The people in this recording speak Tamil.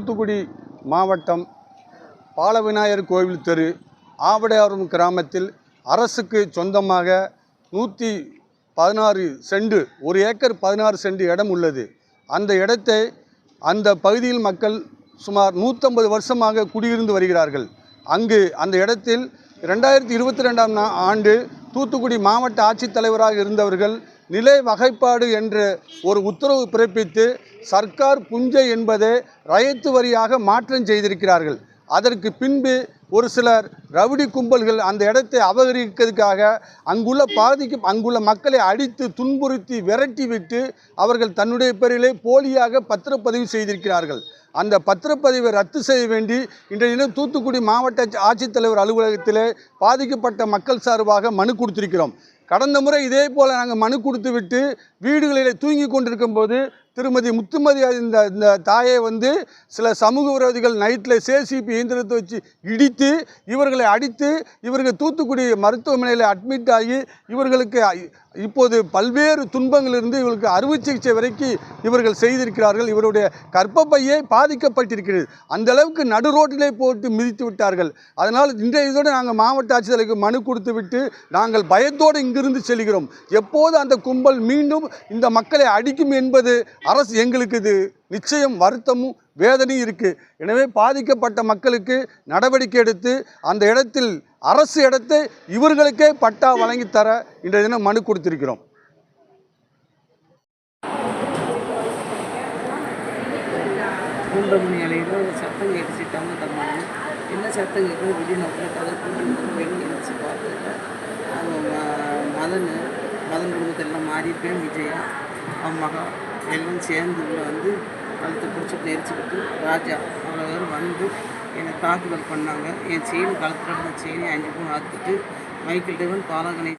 தூத்துக்குடி மாவட்டம் பாலவிநாயகர் கோவில் தெரு ஆவடையாரும் கிராமத்தில் அரசுக்கு சொந்தமாக நூற்றி பதினாறு செண்டு ஒரு ஏக்கர் பதினாறு செண்டு இடம் உள்ளது. அந்த இடத்தை அந்த பகுதியில் மக்கள் சுமார் நூற்றம்பது வருஷமாக குடியிருந்து வருகிறார்கள். அங்கு அந்த இடத்தில் ரெண்டாயிரத்தி இருபத்தி ரெண்டாம் ஆண்டு தூத்துக்குடி மாவட்ட ஆட்சித்தலைவராக இருந்தவர்கள் நிலை வகைப்பாடு என்று ஒரு உத்தரவு பிறப்பித்து சர்க்கார் புஞ்சை என்பதை ரயத்து வரியாக மாற்றம் செய்திருக்கிறார்கள். அதற்கு பின்பு ஒரு சிலர் ரவுடி கும்பல்கள் அந்த இடத்தை அபகரிக்கிறதுக்காக அங்குள்ள பாதிக்கு அங்குள்ள மக்களை அடித்து துன்புறுத்தி விரட்டி விட்டு அவர்கள் தன்னுடைய பேரிலே போலியாக பத்திரப்பதிவு செய்திருக்கிறார்கள். அந்த பத்திரப்பதிவை ரத்து செய்ய வேண்டி இன்றைய தினம் தூத்துக்குடி மாவட்ட ஆட்சித்தலைவர் அலுவலகத்திலே பாதிக்கப்பட்ட மக்கள் சார்பாக மனு கொடுத்திருக்கிறோம். கடந்த முறை இதே போல் நாங்கள் மனு கொடுத்து விட்டு வீடுகளில் தூங்கி கொண்டிருக்கும் போது திருமதி முத்துமதி இந்த இந்த தாயை வந்து சில சமூக விரோதிகள் நைட்டில் சேசிபி இயந்திரத்தை வச்சு இடித்து இவர்களை அடித்து இவர்கள் தூத்துக்குடி மருத்துவமனையில் அட்மிட் ஆகி இவர்களுக்கு இப்போது பல்வேறு துன்பங்களிலிருந்து இவர்களுக்கு அறுவை சிகிச்சை வரைக்கும் இவர்கள் செய்திருக்கிறார்கள். இவருடைய கற்பப்பையை பாதிக்கப்பட்டிருக்கிறது. அந்த அளவுக்கு நடு ரோட்டிலே போட்டு மிதித்து விட்டார்கள். அதனால் இன்றைய இதோடு நாங்கள் மாவட்ட ஆட்சித்தலைக்கு மனு கொடுத்து விட்டு நாங்கள் பயத்தோடு இங்கிருந்து செல்கிறோம். எப்போது அந்த கும்பல் மீண்டும் இந்த மக்களை அடிக்கும் என்பது அரசு எங்களுக்கு இது நிச்சயம் வருத்தமும் வேதனையும் இருக்குது எனவே பாதிக்கப்பட்ட மக்களுக்கு நடவடிக்கை எடுத்து அந்த இடத்தில் அரசு இடத்தை இவர்களுக்கே பட்டா வழங்கித்தர இன்றைய தினம் மனு கொடுத்திருக்கிறோம். மூன்றரை அலையில் ஒரு சத்தம் கேட்டுச்சு டம்மு டம்மான்னு என்ன சத்தம் கேட்குது? வெளிநோக்கில் கதை கூட்டி வெளியே எழுந்துச்சு பார்த்ததுல அவங்க ம- மதன் மதன் குடும்பத்தெல்லாம் மாறிப்பேன் விஜயா அவன் மகா. எல்லாம் சேர்ந்து உள்ள வந்து கழுத்தை பிடிச்சி நெரிச்சுக்கிட்டு ராஜா அவ்வளோ பேர் வந்து என்னை தாக்குதல் பண்ணாங்க. என் செயின் கழுத்தில் இருந்த செயினை அஞ்சு பூண் அறுத்துட்டு மைக்கேல் டேவன் பாலகனை